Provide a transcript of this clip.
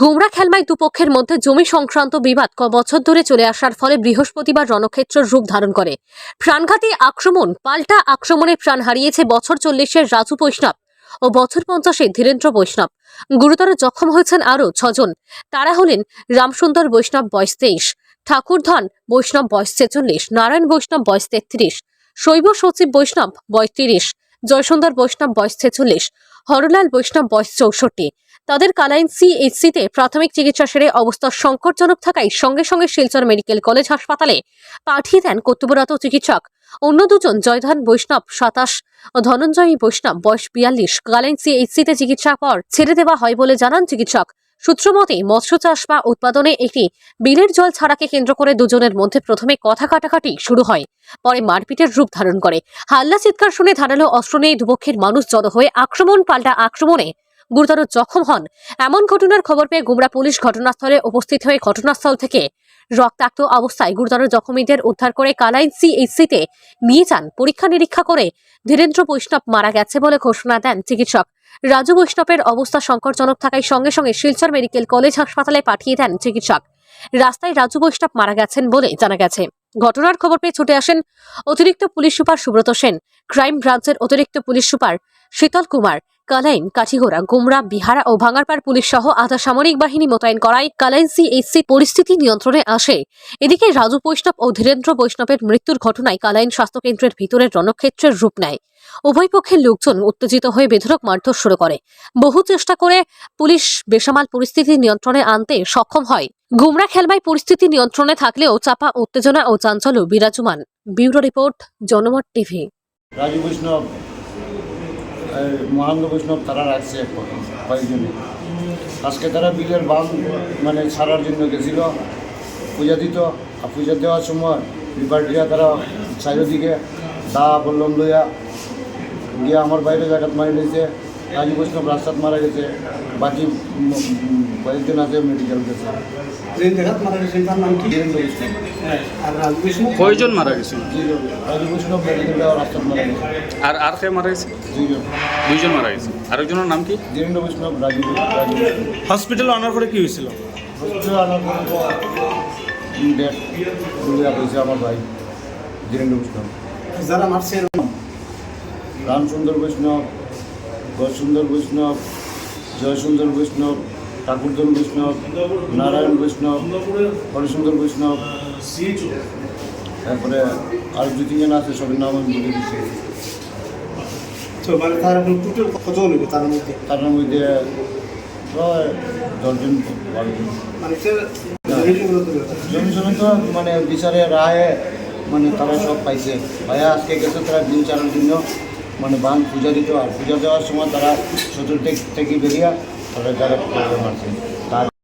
গুমরা খেলমায় দুপক্ষের মধ্যে জমি সংক্রান্ত বিবাদ ক বছর ধরে চলে আসার ফলে বৃহস্পতিবার রণক্ষেত্র রূপ ধারণ করে। প্রাণঘাতী আক্রমণ, পাল্টা আক্রমণে প্রাণ হারিয়েছে বছর চল্লিশের রাজু বৈষ্ণব ও বছর পঞ্চাশের ধীরেন্দ্র বৈষ্ণব। গুরুতর জখম হয়েছেন আরও ছজন। তারা হলেন রামসুন্দর বৈষ্ণব বয়স তেইশ, ঠাকুরধন বৈষ্ণব বয়স ছেচল্লিশ, নারায়ণ বৈষ্ণব বয়স তেত্রিশ, শৈব সচিব বৈষ্ণব বয়স তিরিশ, জয়সুন্দর বৈষ্ণব বয়স ছেচল্লিশ হরলাল বৈষ্ণব বয়স চৌষট্টি। তাদের কালাইন সিএইচসিতে প্রাথমিক চিকিৎসা সেরে অবস্থা সংকটজনক থাকায় সঙ্গে সঙ্গে শিলচর মেডিকেল কলেজ হাসপাতালে পাঠিয়ে দেন কর্তব্যরত চিকিৎসক। অন্য দুজন জয়ধন বৈষ্ণব সাতাশ ও ধনঞ্জয়ী বৈষ্ণব বয়স বিয়াল্লিশ। কালাইন সিএইচসিতে চিকিৎসা পর ছেড়ে দেওয়া হয় বলে জানান চিকিৎসক। সূত্রমতে মৎস্য চাষ বা উৎপাদনে একটি বিলের জল ছাড়াকে কেন্দ্র করে দুজনের মধ্যে প্রথমে কথা কাটাকাটি শুরু হয়, পরে মারপিটের রূপ ধারণ করে। হাল্লা চিৎকার শুনে ধারালো অস্ত্র নিয়ে দুপক্ষের মানুষ জড়ো হয়ে আক্রমণ পাল্টা আক্রমণে গুরুতর জখম হন। এমন ঘটনার খবর পেয়ে গুমরা পুলিশ ঘটনাস্থলে উপস্থিত হয়ে ঘটনাস্থল থেকে রক্তাক্ত অবস্থায় গুরুতর জখমীদের উদ্ধার করে কালাইন সিএইচসিতে নিয়ে যান। পরীক্ষা নিরীক্ষা করে ধীরেন্দ্র বৈষ্ণব মারা গেছে বলে ঘোষণা দেন চিকিৎসক। রাজু বৈষ্ণবের অবস্থা সংকটজনক থাকায় সঙ্গে সঙ্গে শিলচর মেডিকেল কলেজ হাসপাতালে পাঠিয়ে দেন চিকিৎসক। রাস্তায় রাজু বৈষ্ণব মারা গেছেন বলে জানা গেছে। ঘটনার খবর পেয়ে ছুটে আসেন অতিরিক্ত police super Subrata Sen. Crime ব্রাঞ্চের অতিরিক্ত পুলিশ সুপার শীতল কুমার। কালাইন কাঠিগোড়া গুমরা, বিহারা ও ভাঙারপাড় পুলিশ সহ আধা সামরিক বাহিনী মোতায়েন করায় কালাইন সিএইচসি পরিস্থিতি নিয়ন্ত্রণে আসে। এদিকে রাজু বৈষ্ণব ও ধীরেন্দ্র বৈষ্ণবের মৃত্যুর ঘটনায় কালাইন স্বাস্থ্যকেন্দ্রের ভিতরের রণক্ষেত্রের রূপ নেয়। উভয় পক্ষের লোকজন উত্তেজিত হয়ে বেধরক মারধর শুরু করে। বহু চেষ্টা করে পুলিশ বেসামাল পরিস্থিতি নিয়ন্ত্রণে আনতে সক্ষম হয়। গুমরা খেলবায় পরিস্থিতি নিয়ন্ত্রণে থাকলেও চাপা, উত্তেজনা ও চাঞ্চল্য বিরাজমান। Bureau report, Janamat TV. Raju Baishnab এই বৈষ্ণব তারা রাখছে কয়েকজনে আজকে তারা বিলের বাঁধ মানে ছাড়ার জন্য গেছিল। পূজা দিত, আর পূজা দেওয়ার সময় বিপার্টিরা তারা চারিদিকে দা বললম লইয়া গিয়ে আমার বাইরে জায়গাত মারি দিয়েছে রাজু বৈষ্ণব রাস্তাত মারা গেছে বাকি কয়েকজন আছে মেডিকেল গেছে যে জায়গাত মারা গেছে? রাজু বৈষ্ণব কয়জন মেডিকেল রাস্তাত মারা গেছে। আর আর কে মারা গেছে? দুইজন দুইজন মারা গেছে। আরেকজনের নাম কি? বীরেন্দ্র বৈষ্ণব রাজু হসপিটালে আনার পরে কি হয়েছিল? হসপিটালে আনার পরে ডেট হয়েছে আমার ভাই ধীরেন্দ্র বৈষ্ণব। যারা মারছে রামসুন্দর বৈষ্ণব গজসুন্দর বৈষ্ণব জয়সুন্দর বৈষ্ণব ঠাকুরধন বৈষ্ণব নারায়ণ বৈষ্ণব হরিসুন্দর বৈষ্ণব তারপরে আর দু তিনজন আছে সবের নাম আমি বলে দিচ্ছি। তো মানে তার মধ্যে? প্রায় দশজন মানে সে জমি জমি তো মানে বিচারে রায়ে মানে তারা সব পাইছে। ভাইয়া আজকে গেছে তারা দিন চালার জন্য। মানে বান পূজা দিত আর পূজা দেওয়ার সময় তারা চতুর্দিক থেকে বেরিয়ে তারা যারা মারছে